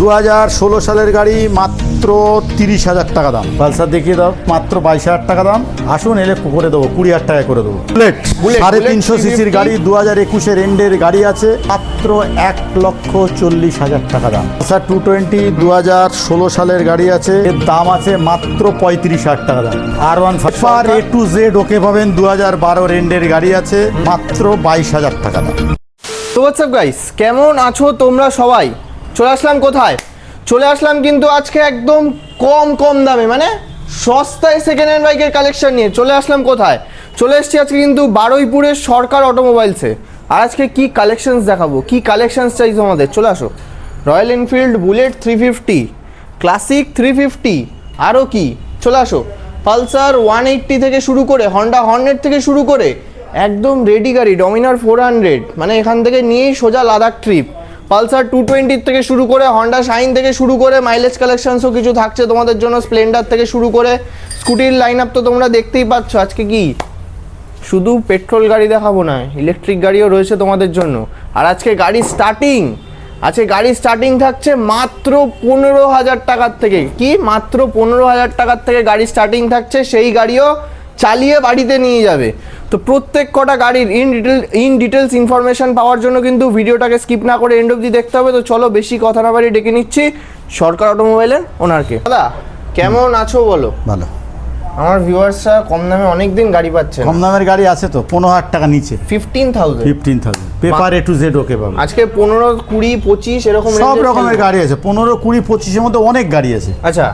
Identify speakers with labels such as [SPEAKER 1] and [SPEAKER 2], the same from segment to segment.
[SPEAKER 1] দু হাজার ষোলো সালের গাড়ি মাত্র তিরিশ হাজার টাকা দাম। পালসার দেখিয়ে দাও। মাত্র বাইশ হাজার টাকা দাম। আসুন এলে করে দেবো কুড়ি হাজার টাকায় করে দেবো। বুলেট সাড়ে তিনশো সিসির গাড়ি দু হাজার একুশের এন্ডের গাড়ি আছে মাত্র এক লক্ষ চল্লিশ হাজার টাকা দাম। স্যার টু টোয়েন্টি দু হাজার ষোলো সালের গাড়ি আছে এর দাম আছে মাত্র পঁয়ত্রিশ হাজার টাকা দাম। R one five A to Z okay পাবেন দু হাজার বারোর এন্ডের গাড়ি আছে মাত্র বাইশ হাজার টাকা দাম।
[SPEAKER 2] তো হোয়াটসঅ্যাপ গাইস কেমন আছো তোমরা সবাই? চলে আসলাম কোথায়? চলে আসলাম কিন্তু আজকে একদম কম কম দামে মানে সস্তায় সেকেন্ড হ্যান্ড বাইকের কালেকশন নিয়ে। চলে আসলাম কোথায়? চলে এসেছি আজকে কিন্তু বারুইপুরের সরকার অটোমোবাইলসে আর আজকে কি কালেকশনস দেখাবো? কি কালেকশনস চাইছো আমাদের? চলে আসো। Royal Enfield Bullet three fifty classic three fifty আরও কি? চলে আসো। পালসার ওয়ান এইট্টি থেকে শুরু করে হন্ডা হর্নেট থেকে শুরু করে, একদম রেডি গাড়ি ডমিনার ফোর হান্ড্রেড মানে এখান থেকে নিয়েই সোজা লাদাখ ট্রিপ পালসার টু টোয়েন্টির থেকে শুরু করে হন্ডা শাইন থেকে শুরু করে মাইলেজ কালেকশনসও কিছু থাকছে তোমাদের জন্য স্প্লেন্ডার থেকে শুরু করে স্কুটির লাইন আপ তো তোমরা দেখতেই পাচ্ছ। আজকে কি? শুধু পেট্রোল গাড়ি দেখাবো না ইলেকট্রিক গাড়িও রয়েছে তোমাদের জন্য। আর আজকে গাড়ি স্টার্টিং আজকে গাড়ি স্টার্টিং থাকছে মাত্র পনেরো হাজার টাকার থেকে। কি? মাত্র পনেরো হাজার টাকার থেকে গাড়ি স্টার্টিং থাকছে, সেই গাড়িও চালিয়ে বাড়িতে নিয়ে যাবে। তো প্রত্যেক কটা গাড়ির in detail in details information পাওয়ার জন্য কিন্তু ভিডিওটাকে স্কিপ না করে এন্ড অবধি দেখতে হবে। তো চলো বেশি কথা না বাড়ি ডেকে নিচ্ছি। সরকার অটোমোবাইলের ওনারকে দাদা কেমন আছো বলো?
[SPEAKER 1] ভালো।
[SPEAKER 2] আমার ভিউয়ার্সরা কম দামে অনেক দিন গাড়ি পাচ্ছে
[SPEAKER 1] কম দামের গাড়ি আছে তো পনেরো হাজার টাকা নিচে।
[SPEAKER 2] Fifteen thousand
[SPEAKER 1] fifteen thousand paper A to Z okay পাবে।
[SPEAKER 2] আজকে পনেরো কুড়ি পঁচিশ এরকম
[SPEAKER 1] সব রকমের গাড়ি আছে। পনেরো কুড়ি পঁচিশের মধ্যে অনেক গাড়ি আছে।
[SPEAKER 2] আচ্ছা।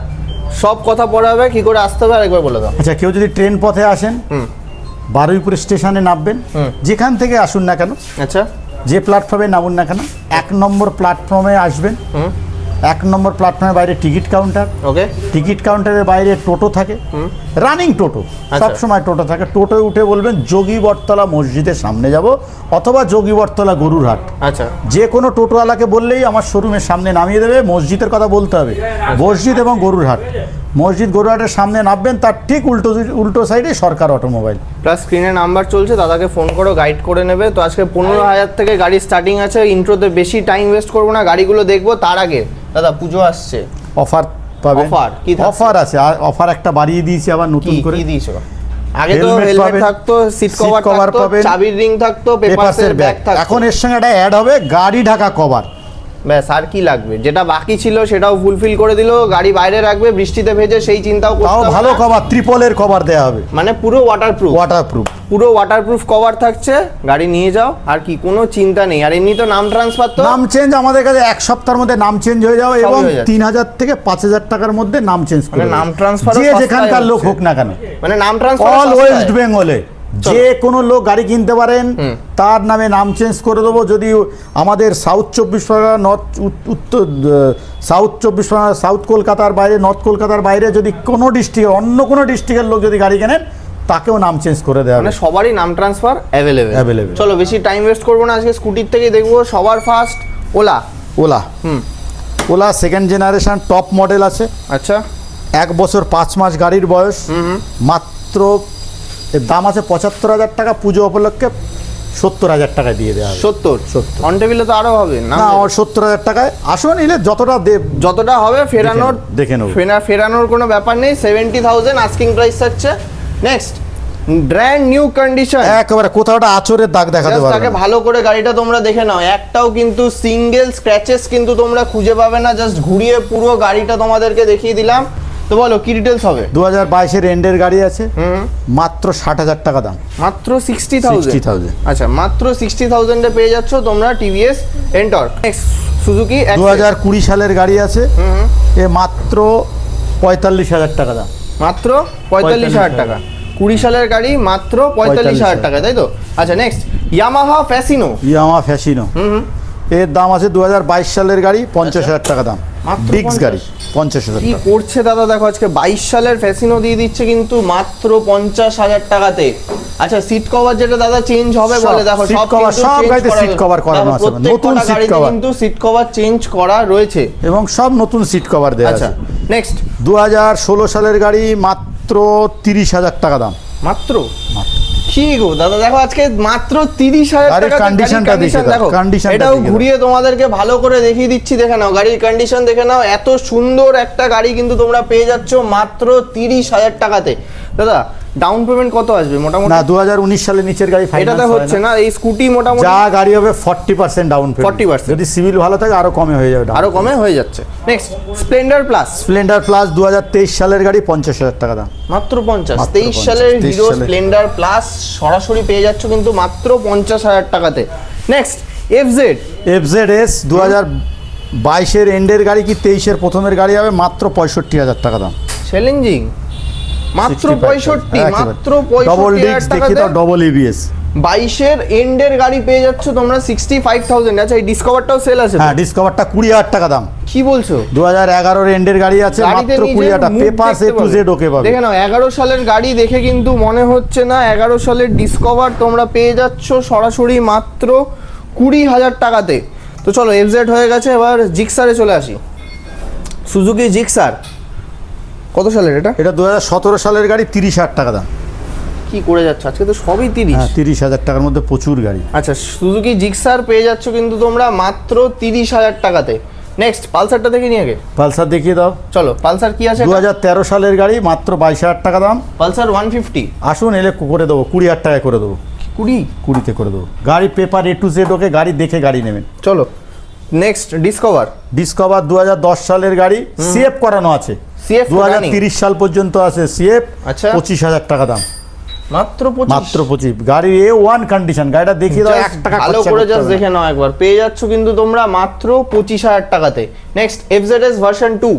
[SPEAKER 2] সব কথা পড়া হবে কি করে আসতে হবে আরেকবার বলে দাও।
[SPEAKER 1] আচ্ছা কেউ যদি ট্রেন পথে আসেন বারুইপুর স্টেশনে নামবেন যেখান থেকে আসুন না কেন
[SPEAKER 2] আচ্ছা।
[SPEAKER 1] যে প্ল্যাটফর্মে নামুন না কেন এক নম্বর প্ল্যাটফর্মে আসবেন এক নম্বর প্ল্যাটফর্মের বাইরে টিকিট কাউন্টার
[SPEAKER 2] ওকে
[SPEAKER 1] টিকিট কাউন্টারের বাইরে টোটো থাকে রানিং টোটো সবসময় টোটো থাকে। টোটোয় উঠে বলবেন যোগী বটতলা মসজিদের সামনে যাব অথবা যোগী বটতলা গরুর হাট।
[SPEAKER 2] আচ্ছা।
[SPEAKER 1] যে কোনো টোটোওয়ালাকে বললেই আমার শোরুমের সামনে নামিয়ে দেবে মসজিদের কথা বলতে হবে। মসজিদ এবং গরুরহাট মসজিদ গরুরহাটের সামনে নামবেন তার ঠিক উল্টো উল্টো সাইডে সরকার অটোমোবাইল
[SPEAKER 2] প্লাস স্ক্রিনে নাম্বার চলছে দাদাকে ফোন করো গাইড করে নেবে। তো আজকে পনেরো হাজার থেকে গাড়ি স্টার্টিং আছে ইন্ট্রোতে বেশি টাইম ওয়েস্ট করব না গাড়িগুলো দেখব তার আগে। দাদা পুজো আসছে।
[SPEAKER 1] অফার পাবেন?
[SPEAKER 2] অফার কি
[SPEAKER 1] অফার আছে আর অফার একটা বাড়িয়ে দিয়েছি আবার নতুন করে।
[SPEAKER 2] কি দিয়েছ? আগে তো হেলমেট থাকতো সিট কভার থাকতো চাবির রিং থাকতো পেপারসের ব্যাগ থাকতো।
[SPEAKER 1] এখন এর সঙ্গে একটা অ্যাড হবে গাড়ি ঢাকা কভার
[SPEAKER 2] ব্যাস আর কি লাগবে? যেটা বাকি ছিল সেটাও ফুলফিল করে দিল গাড়ি বাইরে রাখবে বৃষ্টিতে ভেজে সেই চিন্তাও করতে
[SPEAKER 1] তাও
[SPEAKER 2] হবে
[SPEAKER 1] ভালো
[SPEAKER 2] না।
[SPEAKER 1] কভার ত্রিপলের কভার দেওয়া হবে।
[SPEAKER 2] মানে পুরো ওয়াটারপ্রুফ
[SPEAKER 1] ওয়াটারপ্রুফ
[SPEAKER 2] পুরো ওয়াটারপ্রুফ কভার থাকছে গাড়ি নিয়ে যাও আর কি কোনো চিন্তা নেই। আর এমনি তো নাম ট্রান্সফার তো।
[SPEAKER 1] নাম চেঞ্জ আমাদের কাছে এক সপ্তাহের মধ্যে নাম চেঞ্জ হয়ে যাবে এবং
[SPEAKER 2] হয়ে যাচ্ছে।
[SPEAKER 1] তিন হাজার থেকে পাঁচ হাজার টাকার মধ্যে নাম চেঞ্জ করে
[SPEAKER 2] মানে। নাম ট্রান্সফার ও
[SPEAKER 1] যে যেখানকার লোক হোক না কেন।
[SPEAKER 2] মানে নাম ট্রান্সফার
[SPEAKER 1] অল ওয়েস্ট বেঙ্গলে যে কোনো লোক গাড়ি কিনতে পারেন তার নামে নাম চেঞ্জ করে দেবো। যদি আমাদের সাউথ চব্বিশ পরগনা নর্থ উত্তর সাউথ চব্বিশ পরগনা সাউথ কলকাতার বাইরে নর্থ কলকাতার বাইরে যদি কোনো ডিস্ট্রিক্টের অন্য কোনো ডিস্ট্রিক্টের লোক যদি গাড়ি কেনেন তাকেও নাম চেঞ্জ করে দেওয়া
[SPEAKER 2] মানে সবারই নাম ট্রান্সফার অ্যাভেলেবেল
[SPEAKER 1] অ্যাভেলেবেল
[SPEAKER 2] চলো বেশি টাইম ওয়েস্ট করব না। আজকে স্কুটির থেকেই দেখব সবার ফার্স্ট ওলা
[SPEAKER 1] ওলা
[SPEAKER 2] হুম।
[SPEAKER 1] Ola second generation top model আছে।
[SPEAKER 2] আচ্ছা।
[SPEAKER 1] এক বছর পাঁচ মাস গাড়ির বয়স। মাত্র এর দাম আছে পঁচাত্তর হাজার টাকা পুজো উপলক্ষে সত্তর হাজার টাকায় দিয়ে দেওয়া
[SPEAKER 2] সত্তর?
[SPEAKER 1] সত্তর।
[SPEAKER 2] অন টেবিলে তো আরও হবে না
[SPEAKER 1] আমার সত্তর হাজার টাকায়। আসুন নিলে যতটা দেব
[SPEAKER 2] যতটা হবে ফেরানোর
[SPEAKER 1] দেখে- নেব।
[SPEAKER 2] ফেরা ফেরানোর কোনো ব্যাপার নেই সেভেন্টি থাউজেন্ড আস্কিং প্রাইস থাকছে। নেক্সট ব্র্যান্ড নিউ কন্ডিশন
[SPEAKER 1] একেবারে কোথাওটা আচরের দাগ দেখাতে পারবে
[SPEAKER 2] তাকে ভালো করে গাড়িটা তোমরা দেখে নাও। একটাও কিন্তু সিঙ্গেল স্ক্র্যাচেস কিন্তু তোমরা খুঁজে পাবে না জাস্ট ঘুরিয়ে পুরো গাড়িটা তোমাদেরকে দেখিয়ে দিলাম। তো বলো কি ডিটেলস হবে?
[SPEAKER 1] দু হাজার বাইশের এন্ডের গাড়ি আছে
[SPEAKER 2] হুম।
[SPEAKER 1] মাত্র ষাট হাজার টাকা দাম।
[SPEAKER 2] মাত্র সিক্সটি
[SPEAKER 1] 60,000
[SPEAKER 2] আচ্ছা মাত্র সিক্সটি থাউজেন্ডে পেয়ে যাচ্ছ তোমরা টিভিএস এন্টর নেক্সট সুজুকি
[SPEAKER 1] দু হাজার কুড়ি সালের গাড়ি আছে। এ মাত্র পঁয়তাল্লিশ হাজার টাকা দাম।
[SPEAKER 2] মাত্র পঁয়তাল্লিশ হাজার টাকা। কুড়ি সালের গাড়ি মাত্র পঁয়তাল্লিশ হাজার টাকা তাই তো? আচ্ছা next Yamaha Fascino
[SPEAKER 1] Yamaha Fascino এর দাম আছে দু হাজার বাইশ সালের গাড়ি পঞ্চাশ হাজার টাকা দাম। ডিক্স গাড়ি পঞ্চাশ হাজার
[SPEAKER 2] কি করছে দাদা? দেখো আজকে বাইশ সালের ফ্যাসিনো দিয়ে দিচ্ছে কিন্তু মাত্র পঞ্চাশ হাজার টাকাতে। আচ্ছা সিট কভার যেটা দাদা চেঞ্জ হবে বলে দেখো সব
[SPEAKER 1] cover, সব গাড়িতে
[SPEAKER 2] রয়েছে।
[SPEAKER 1] cover করানো আছে, নতুন
[SPEAKER 2] গাড়িতে
[SPEAKER 1] cover।
[SPEAKER 2] কিন্তু সিট কভার চেঞ্জ করা রয়েছে।
[SPEAKER 1] এবং সব নতুন সিট কভার দেওয়া
[SPEAKER 2] আচ্ছা
[SPEAKER 1] আছে।
[SPEAKER 2] নেক্সট
[SPEAKER 1] দু হাজার ষোলো সালের গাড়ি মাত্র তিরিশ হাজার টাকা দাম।
[SPEAKER 2] মাত্র। কি গো? দাদা দেখো আজকে মাত্র তিরিশ হাজার টাকা
[SPEAKER 1] conditionটা দেখে conditionটা
[SPEAKER 2] এটাও ঘুরিয়ে তোমাদেরকে ভালো করে দেখিয়ে দিচ্ছি দেখে নাও গাড়ির কন্ডিশন দেখে নাও এত সুন্দর একটা গাড়ি কিন্তু তোমরা পেয়ে যাচ্ছ মাত্র তিরিশ হাজার টাকাতে। দাদা ডাউন পেমেন্ট কত আসবে? মোটামুটি
[SPEAKER 1] না দু সালের নিচের গাড়ি ফাইনান্স
[SPEAKER 2] হচ্ছে না এই স্কুটি মোটামুটি
[SPEAKER 1] যা গাড়ি হবে ফর্টি পার্সেন্ট ডাউন
[SPEAKER 2] 40%
[SPEAKER 1] যদি সিভিল ভালো থাকে আরও কমে হয়ে যাবে
[SPEAKER 2] আরও কমে হয়ে যাচ্ছে। Next Splendor plus
[SPEAKER 1] Splendor plus দুহাজার তেইশ সালের গাড়ি পঞ্চাশ হাজার টাকা দাম।
[SPEAKER 2] মাত্র পঞ্চাশ।
[SPEAKER 1] মাত্র
[SPEAKER 2] তেইশ সালের হিরো স্প্লেন্ডার প্লাস সরাসরি পেয়ে যাচ্ছ কিন্তু মাত্র পঞ্চাশ হাজার টাকাতে। Next F Z
[SPEAKER 1] F Z S দু হাজার বাইশের এন্ডের গাড়ি কি তেইশের প্রথমের গাড়ি হবে? মাত্র পঁয়ষট্টি হাজার টাকা দাম।
[SPEAKER 2] চ্যালেঞ্জিং মাত্র পঁয়ষট্টি মাত্র
[SPEAKER 1] ডবল ডিস্ক তো ডবল এবিএস
[SPEAKER 2] বাইশের এন্ডের গাড়ি পেয়ে যাচ্ছ তোমরা সিক্সটি ফাইভ থাউজেন্ড আচ্ছা এই ডিসকভারটাও সেল আছে?
[SPEAKER 1] হ্যাঁ ডিসকভারটা কুড়ি হাজার টাকা দাম।
[SPEAKER 2] কি বলছো?
[SPEAKER 1] দু হাজার এগারোর এন্ডের গাড়ি আছে মাত্র কুড়ি হাজার পেপার
[SPEAKER 2] দেখতে
[SPEAKER 1] টু জেড ওকে পাবে।
[SPEAKER 2] দেখে নাও এগারো সালের গাড়ি দেখে কিন্তু মনে হচ্ছে না এগারো সালের ডিসকভার তোমরা পেয়ে যাচ্ছ সরাসরি মাত্র কুড়ি হাজার টাকাতে। তো চলো এফজেড হয়ে গেছে এবার জিক্সারে চলে আসি। সুজুকি জিক্সার কত সালের এটা?
[SPEAKER 1] এটা দু হাজার সতেরো সালের গাড়ি তিরিশ হাজার টাকা দাম।
[SPEAKER 2] কি করে যাচ্ছে? আজকে তো সবই তিরিশ।
[SPEAKER 1] হ্যাঁ তিরিশ হাজার টাকার মধ্যে প্রচুর গাড়ি।
[SPEAKER 2] আচ্ছা সুজুকি জিক্সার পেয়ে যাচ্ছ কিন্তু তোমরা মাত্র তিরিশ হাজার টাকাতে। নেক্সট পালসারটা দেখে নিয়ে আগে।
[SPEAKER 1] পালসার দেখিয়ে দাও।
[SPEAKER 2] চলো পালসার কি আছে
[SPEAKER 1] দু হাজার তেরো সালের গাড়ি মাত্র বাইশ হাজার টাকা দাম।
[SPEAKER 2] Pulsar one fifty.
[SPEAKER 1] আসুন এলে করে দেবো কুড়ি হাজার টাকায় করে দেবো।
[SPEAKER 2] কুড়ি?
[SPEAKER 1] কুড়িতে করে দেবো। গাড়ি paper A to Z okay গাড়ি দেখে গাড়ি নেবেন।
[SPEAKER 2] চলো। নেক্সট ডিসকভার
[SPEAKER 1] ডিসকভার দুহাজার দশ সালের গাড়ি সিএফ করানো আছে।
[SPEAKER 2] CF
[SPEAKER 1] দু। সাল পর্যন্ত আছে সিএফ
[SPEAKER 2] আচ্ছা।
[SPEAKER 1] পঁচিশ হাজার টাকা দাম।
[SPEAKER 2] মাত্র পঁচিশ।
[SPEAKER 1] মাত্র পঁচিশ। গাড়ির এ ওয়ান কন্ডিশন গাড়িটা দেখিয়ে দাও এক টাকা
[SPEAKER 2] ভালো করে জাস্ট দেখে নাও একবার। পেয়ে যাচ্ছ কিন্তু তোমরা মাত্র পঁচিশ হাজার টাকাতে। নেক্সট এফজেডএস ভার্সন টু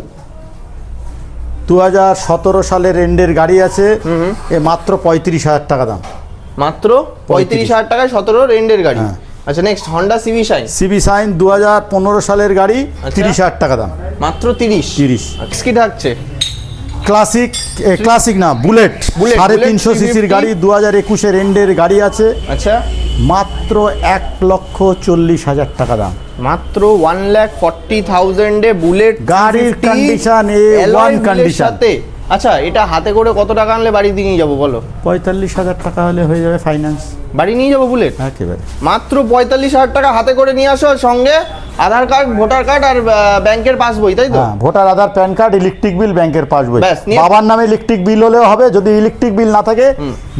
[SPEAKER 1] দু হাজার সতেরো সালের এন্ডের গাড়ি আছে এ মাত্র পঁয়ত্রিশ হাজার টাকা দাম।
[SPEAKER 2] মাত্র পঁয়ত্রিশ হাজার টাকায় সতেরো রেন্ডের গাড়ি।
[SPEAKER 1] হ্যাঁ।
[SPEAKER 2] আচ্ছা next Honda CB Shine
[SPEAKER 1] CB Shine দু হাজার পনেরো সালের গাড়ি
[SPEAKER 2] আচ্ছা।
[SPEAKER 1] তিরিশ হাজার টাকা দাম।
[SPEAKER 2] মাত্র তিরিশ?
[SPEAKER 1] 30
[SPEAKER 2] কি থাকছে
[SPEAKER 1] classic classic no Bullet
[SPEAKER 2] Bullet,
[SPEAKER 1] সাড়ে তিনশো সিসির গাড়ি দু হাজার একুশের এন্ডের গাড়ি আছে।
[SPEAKER 2] আচ্ছা।
[SPEAKER 1] মাত্র এক লক্ষ চল্লিশ হাজার টাকা দাম।
[SPEAKER 2] মাত্র ওয়ান লাখ ফর্টি থাউজেন্ডে বুলেট
[SPEAKER 1] গাড়ির
[SPEAKER 2] 350
[SPEAKER 1] condition A1
[SPEAKER 2] alloy আচ্ছা এটা হাতে করে কত টাকা আনলে বাড়ি দিয়ে নিয়ে যাব বলো?
[SPEAKER 1] পঁয়তাল্লিশ হাজার টাকা হলে হয়ে যাবে ফাইন্যান্স
[SPEAKER 2] বাড়ি নিয়ে যাব বুলেট?
[SPEAKER 1] একেবারে।
[SPEAKER 2] মাত্র পঁয়তাল্লিশ হাজার টাকা হাতে করে নিয়ে আসো সঙ্গে আধার কার্ড ভোটার কার্ড আর ব্যাংকের পাসবই তাই তো?
[SPEAKER 1] হ্যাঁ voter Aadhaar PAN card electric bill ব্যাংকের পাসবই। বাবার নামে ইলেকট্রিক বিল হলেও হবে যদি ইলেকট্রিক বিল না থাকে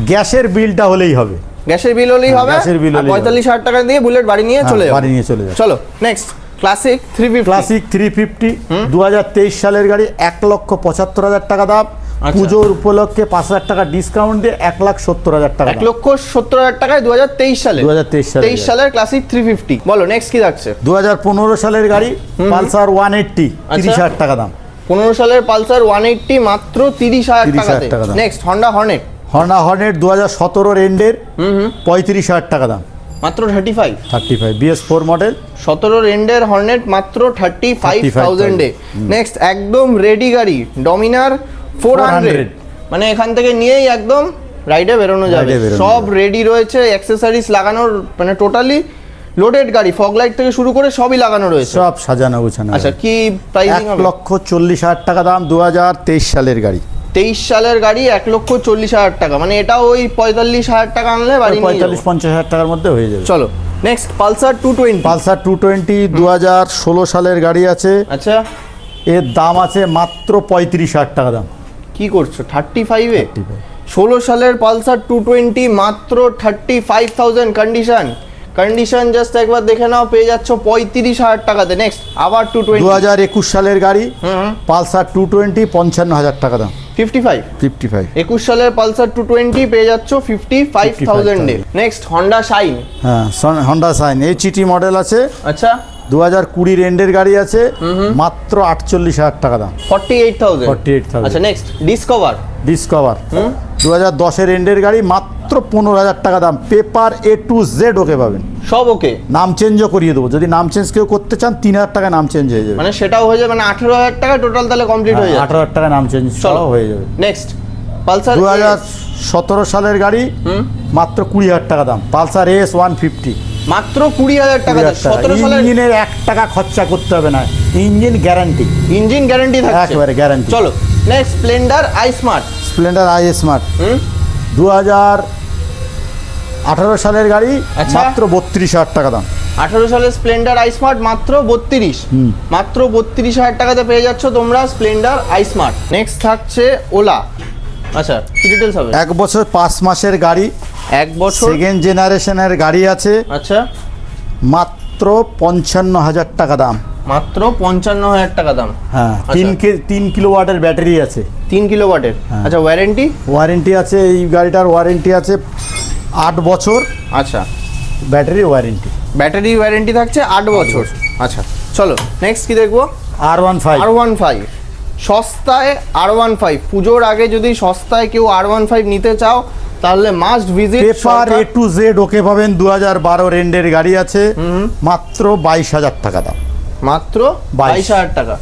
[SPEAKER 1] গ্যাসের বিলটা হলেই হবে।
[SPEAKER 2] গ্যাসের বিল হলেই
[SPEAKER 1] হ্যাঁ,
[SPEAKER 2] হবে?
[SPEAKER 1] গ্যাসের bill
[SPEAKER 2] পঁয়তাল্লিশ হাজার টাকা দিয়ে বুলেট বাড়ি নিয়ে
[SPEAKER 1] হ্যাঁ,
[SPEAKER 2] চলে যাবে
[SPEAKER 1] বাড়ি নিয়ে চলে যাবে
[SPEAKER 2] চলো next classic three fifty
[SPEAKER 1] classic three fifty দু সালের গাড়ি এক লক্ষ পঁচাত্তর হাজার টাকা দাম।
[SPEAKER 2] আচ্ছা।
[SPEAKER 1] পুজোর উপলক্ষে পাঁচ হাজার টাকা ডিসকাউন্ট দিয়ে এক লাখ সত্তর হাজার টাকা
[SPEAKER 2] এক লক্ষ সত্তর হাজার টাকায় দু হাজার তেইশ সালে
[SPEAKER 1] 2023 সালে।
[SPEAKER 2] তেইশ সালের ক্লাসিক থ্রি ফিফটি বলো নেক্সট কি থাকছে
[SPEAKER 1] দু হাজার পনেরো সালের গাড়ি পালসার ওয়ান এইটটি
[SPEAKER 2] আচ্ছা।
[SPEAKER 1] তিরিশ হাজার টাকা দাম।
[SPEAKER 2] পনেরো সালের পালসার ওয়ান এইটটি মাত্র তিরিশ হাজার
[SPEAKER 1] 30,000
[SPEAKER 2] টাকাতে।
[SPEAKER 1] টাকা।
[SPEAKER 2] নেক্সট হন্ডা হর্নেট
[SPEAKER 1] হর্না হর্নেট দু হাজার সতেরোর এন্ডের পঁয়ত্রিশ হাজার টাকা দাম।
[SPEAKER 2] মাত্র thirty five
[SPEAKER 1] thirty five BS four model
[SPEAKER 2] সতেরো রেন্ডের হর্নেট মাত্র থার্টি ফাইভ
[SPEAKER 1] 35,000
[SPEAKER 2] থাউজেন্ডে নেক্সট একদম রেডি গাড়ি ডমিনার ফোর হান্ড্রেড মানে এখান থেকে নিয়েই একদম রাইডে বেরোনো যাবে। সব রেডি রয়েছে অ্যাক্সেসরিজ লাগানোর মানে টোটালি লোডেড গাড়ি ফগ লাইট থেকে শুরু করে সবই লাগানো রয়েছে।
[SPEAKER 1] সব সাজানো গোছানো
[SPEAKER 2] আচ্ছা কি প্রাইস এক
[SPEAKER 1] লক্ষ চল্লিশ হাজার টাকা দাম দু হাজার তেইশ সালের গাড়ি।
[SPEAKER 2] তেইশ সালের গাড়ি এক লক্ষ চল্লিশ হাজার টাকা। মানে এটা ওই পঁয়তাল্লিশ হাজার টাকা আনলে বাড়ি
[SPEAKER 1] পঁয়তাল্লিশ পঞ্চাশ হাজার টাকার মধ্যে হয়ে যাবে।
[SPEAKER 2] চলো next Pulsar two twenty
[SPEAKER 1] Pulsar two twenty দু হাজার ষোলো সালের গাড়ি আছে।
[SPEAKER 2] আচ্ছা।
[SPEAKER 1] এর দাম আছে মাত্র পঁয়ত্রিশ হাজার টাকা দাম।
[SPEAKER 2] কি করছ? থার্টি ফাইভে ষোলো সালের পালসার টু টোয়েন্টি মাত্র thirty five thousand condition condition just একবার দেখে নাও পেয়ে যাচ্ছ পঁয়ত্রিশ হাজার টাকাতে। নেক্সট আবার টু টোয়েন্টি দু
[SPEAKER 1] হাজার একুশ সালের গাড়ি। পালসার টু টোয়েন্টি পঞ্চান্ন হাজার টাকা দাম।
[SPEAKER 2] ফিফটি ফাইভ
[SPEAKER 1] ফিফটি ফাইভ
[SPEAKER 2] একুশ সালের পালসার টু টোয়েন্টি পেয়ে যাচ্ছ ফিফটি ফাইভ থাউজেন্ডে নেক্সট হন্ডা শাইন
[SPEAKER 1] হ্যাঁ হন্ডা সাইন এই চিটি মডেল আছে।
[SPEAKER 2] আচ্ছা।
[SPEAKER 1] দু হাজার কুড়ির এন্ডের গাড়ি আছে। মাত্র আটচল্লিশ হাজার টাকা দাম।
[SPEAKER 2] ফর্টি এইট থাউজেন্ড
[SPEAKER 1] 48,000
[SPEAKER 2] আচ্ছা নেক্সট ডিসকভার
[SPEAKER 1] ডিসকভার দু হাজার দশের এন্ডের গাড়ি মাত্র পনেরো হাজার টাকা দাম। Paper A to Z okay পাবেন।
[SPEAKER 2] সব ওকে?
[SPEAKER 1] নাম চেঞ্জও করিয়ে দেবো। যদি নাম চেঞ্জ কেউ করতে চান তিন হাজার টাকা নাম চেঞ্জ হয়ে যাবে।
[SPEAKER 2] মানে সেটাও হয়ে যাবে মানে আঠেরো হাজার টাকা টোটাল তাহলে কমপ্লিট হয়ে যাবে।
[SPEAKER 1] আঠারো হাজার টাকা নাম চেঞ্জ
[SPEAKER 2] চলো
[SPEAKER 1] সব হয়ে যাবে।
[SPEAKER 2] নেক্সট পালসার
[SPEAKER 1] দু হাজার সতেরো সালের গাড়ি মাত্র কুড়ি হাজার টাকা দাম। Pulsar S one fifty.
[SPEAKER 2] মাত্র কুড়ি হাজার টাকা সতেরো সালের
[SPEAKER 1] ইঞ্জিনের এক টাকা খরচা করতে হবে না। ইঞ্জিন গ্যারান্টি
[SPEAKER 2] ইঞ্জিন গ্যারান্টি থাকছে।
[SPEAKER 1] একেবারে guarantee।
[SPEAKER 2] চলো next Splendor i smart
[SPEAKER 1] Splendor i smart দু হাজার আঠারো সালের গাড়ি
[SPEAKER 2] আচ্ছা।
[SPEAKER 1] মাত্র বত্রিশ হাজার টাকা দাম।
[SPEAKER 2] আঠারো সালের স্প্লেন্ডার আই স্মার্ট মাত্র বত্রিশ। মাত্র বত্রিশ হাজার টাকাতে পেয়ে যাচ্ছ তোমরা স্প্লেন্ডার আই স্মার্ট নেক্সট থাকছে ওলা আচ্ছা কি ডিটেলস হবে?
[SPEAKER 1] এক বছর পাঁচ মাসের গাড়ি।
[SPEAKER 2] এক বছর?
[SPEAKER 1] সেকেন্ড জেনারেশনের গাড়ি আছে।
[SPEAKER 2] আচ্ছা।
[SPEAKER 1] মাত্র পঞ্চান্ন হাজার টাকা দাম।
[SPEAKER 2] মাত্র পঞ্চান্ন হাজার টাকা দাম।
[SPEAKER 1] হ্যাঁ তিন কে তিন কিলো ওয়াটের ব্যাটারি আছে।
[SPEAKER 2] তিন কিলো ওয়াটের
[SPEAKER 1] হ্যাঁ।
[SPEAKER 2] আচ্ছা ওয়ারেন্টি
[SPEAKER 1] ওয়ারেন্টি আছে এই গাড়িটার ওয়ারেন্টি আছে। আট বছর
[SPEAKER 2] আচ্ছা।
[SPEAKER 1] Battery warranty.
[SPEAKER 2] ব্যাটারি ওয়ারেন্টি থাকছে আট বছর। আচ্ছা চলো নেক্সট কি দেখব?
[SPEAKER 1] R one five
[SPEAKER 2] R one five সস্তায় আর ওয়ান ফাইভ পুজোর আগে যদি সস্তায় কেউ আর ওয়ান ফাইভ নিতে চাও তাহলে must visit
[SPEAKER 1] paper A to Z okay পাবেন দু হাজার বারো রেন্ডের গাড়ি আছে মাত্র বাইশ হাজার টাকা দাম।
[SPEAKER 2] মাত্র
[SPEAKER 1] বাইশ।
[SPEAKER 2] বাইশ হাজার টাকা।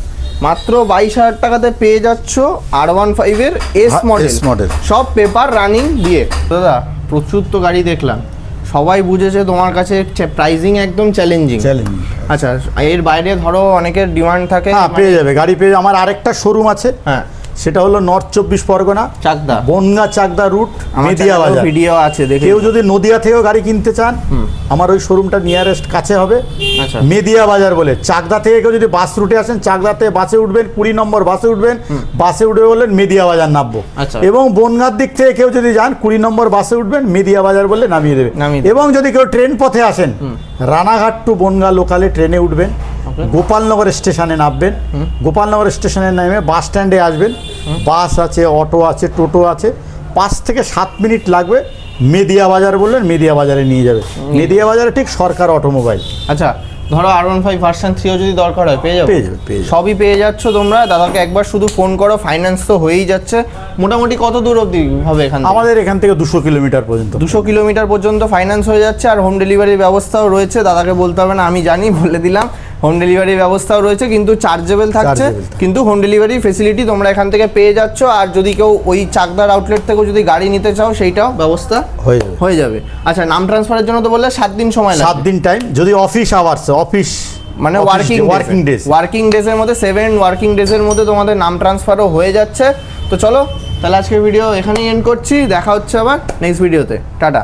[SPEAKER 2] মাত্র বাইশ হাজার টাকাতে পেয়ে যাচ্ছ আর ওয়ান ফাইভের এস মডেল
[SPEAKER 1] মডেল।
[SPEAKER 2] সব পেপার রানিং দিয়ে। দাদা প্রচুর তো গাড়ি দেখলাম। সবাই বুঝেছে তোমার কাছে প্রাইজিং একদম চ্যালেঞ্জিং
[SPEAKER 1] চ্যালেঞ্জ
[SPEAKER 2] আচ্ছা এর বাইরে ধরো অনেকের ডিমান্ড থাকে।
[SPEAKER 1] হ্যাঁ পেয়ে যাবে। গাড়ি পেয়ে আমার আরেকটা শোরুম আছে।
[SPEAKER 2] হ্যাঁ।
[SPEAKER 1] সেটা হলো নর্থ চব্বিশ পরগনা
[SPEAKER 2] চাকদা।
[SPEAKER 1] বনগা চাকদা রুট মেদিয়া বাজার।
[SPEAKER 2] ভিডিও আছে দেখে
[SPEAKER 1] কেউ যদি নদিয়া থেকেও গাড়ি কিনতে চান আমার ওই শোরুমটা নিয়ারেস্ট কাছে হবে।
[SPEAKER 2] আচ্ছা।
[SPEAKER 1] মেদিয়া বাজার বলে। চাকদা থেকে কেউ যদি বাস রুটে আসেন চাকদাতে বাসে উঠবেন কুড়ি নম্বর বাসে উঠবেন বাসে উঠবে বললেন মেদিয়া বাজার নামবো।
[SPEAKER 2] আচ্ছা।
[SPEAKER 1] এবং বনগার দিক থেকে কেউ যদি যান কুড়ি নম্বর বাসে উঠবেন মেদিয়া বাজার বলে নামিয়ে দেবে। এবং যদি কেউ ট্রেন পথে আসেন রানাঘাট টু বনগা লোকালে ট্রেনে উঠবেন। গোপালনগর স্টেশনে নামবেন। গোপালনগর স্টেশনে নেমে বাস স্ট্যান্ডে আসবেন। বাস আছে অটো আছে টোটো আছে। পাঁচ থেকে সাত মিনিট লাগবে। মেদিয়া বাজার বললেন মেদিয়া বাজারে নিয়ে যাবে। মেদিয়া বাজারে ঠিক সরকার অটোমোবাইল।
[SPEAKER 2] আচ্ছা ধরো আর ওয়ান ফাইভ ভার্সন থ্রিও যদি দরকার হয় পেয়ে যাবে।
[SPEAKER 1] পেয়ে যাবে,
[SPEAKER 2] সবই পেয়ে যাচ্ছ তোমরা। দাদাকে একবার শুধু ফোন করো ফাইন্যান্স তো হয়েই যাচ্ছে। মোটামুটি কত দূর অবধি হবে এখান
[SPEAKER 1] আমাদের এখান থেকে দুশো কিলোমিটার পর্যন্ত।
[SPEAKER 2] দুশো কিলোমিটার পর্যন্ত ফাইন্যান্স হয়ে যাচ্ছে। আর হোম ডেলিভারির ব্যবস্থাও রয়েছে। দাদাকে বলতে হবে না আমি জানি বলে দিলাম। হোম ডেলিভারির ব্যবস্থাও রয়েছে কিন্তু চার্জেবল থাকছে। কিন্তু হোম ডেলিভারি ফেসিলিটি তোমরা এখান থেকে পেয়ে যাচ্ছ আর যদি কেউ ওই চাকদার আউটলেট থেকেও যদি গাড়ি নিতে চাও সেইটাও ব্যবস্থা
[SPEAKER 1] হয়ে যাবে।
[SPEAKER 2] হয়ে যাবে। আচ্ছা নাম ট্রান্সফারের জন্য তো বললে সাত দিন সময়
[SPEAKER 1] সাত দিন টাইম যদি অফিস আওয়ার্স অফিস
[SPEAKER 2] মানে ওয়ার্কিং
[SPEAKER 1] ওয়ার্কিং ডেজ
[SPEAKER 2] ওয়ার্কিং ডেজের মধ্যে সেভেন ওয়ার্কিং ডেজের মধ্যে তোমাদের নাম ট্রান্সফারও হয়ে যাচ্ছে। তো চলো তাহলে আজকের ভিডিও এখানেই এন্ড করছি। দেখা হচ্ছে আবার নেক্সট ভিডিওতে টাটা।